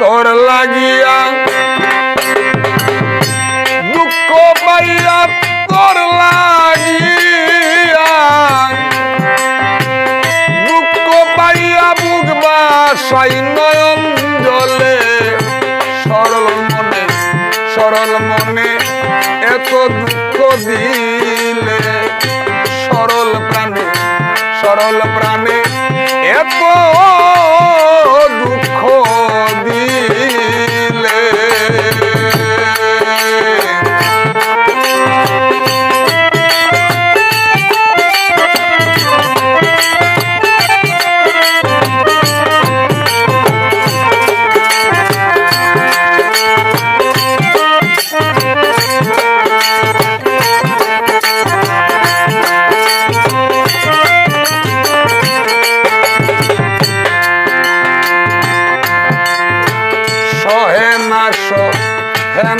তোর লাগিয়া। দুঃখ পাইয়া তোর লাগিয়া। দুঃখ পাইয়া বুক বাসাই নয়ন জলে। সরল মনে সরল মনে এত দুঃখ দিলে। সরল প্রাণে সরল প্রাণে এত দুঃখ দিলে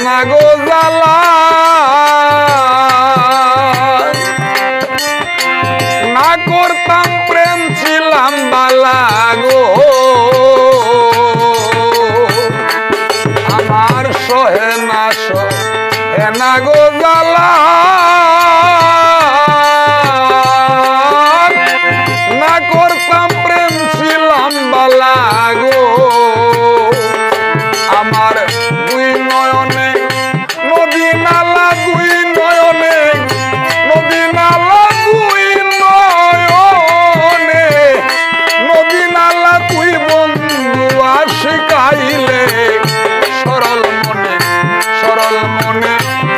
না গো জ্বালা না করতাম প্রেম, ছিলাম বালা গো। আমার সহে না সহে না গো জ্বালা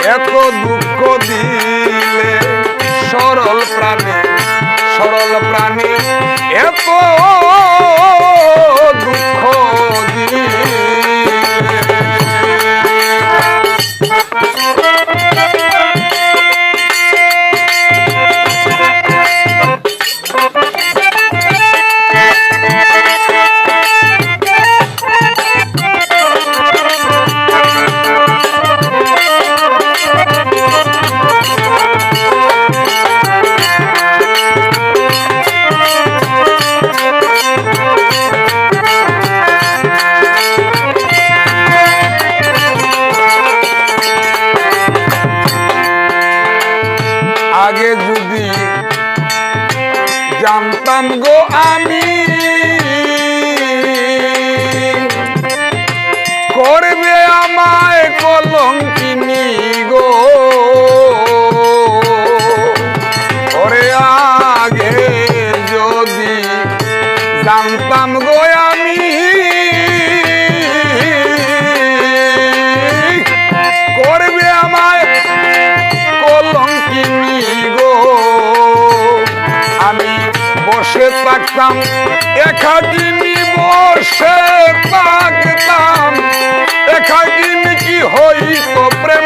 এত দুঃখ দিলে সরল প্রাণী সরল প্রাণী এত দুঃখ জানতাম গো আমি। করবে আমায় কলঙ্কিনি গো। ওরে আগে যদি জানতাম গো আমি বসে থাকতাম একাকিনি বসে থাকতাম। একাকিনি কি হইতো প্রেম?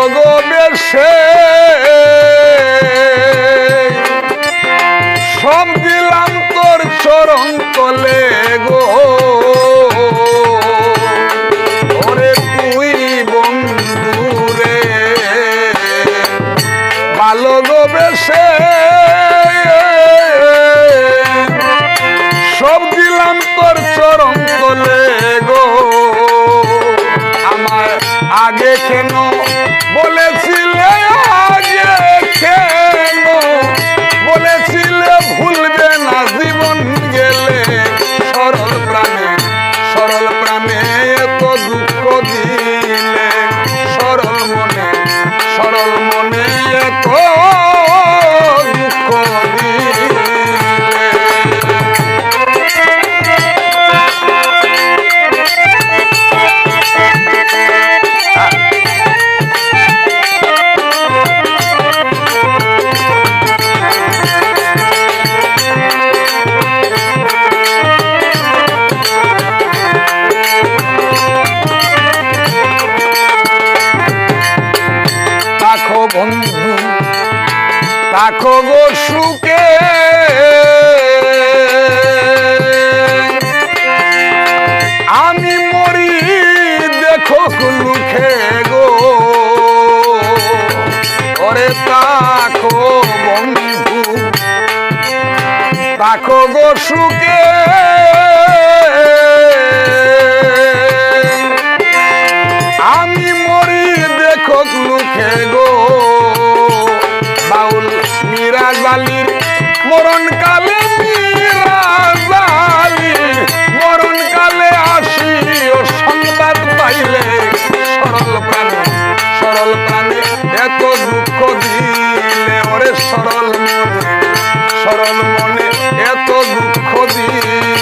ভালো গো বেশে সব দিলাম তোর চরণ তলে গো। সব দিলাম তোর চরণ তলে বন্ধু। তাকো গো সুখে। আমি মরি, দেখো লুখে গো। তাকো বন্ধু। তাকো গো আমি মরি, দেখো লুখে গো। মরণ কালে মরণ কালে আসি ও সংবাদ পাইলে। সরল প্রাণে সরল প্রাণে, এত দুঃখ দিলে ওরে সরল মনে। সরল মনে এত দুঃখ দিলে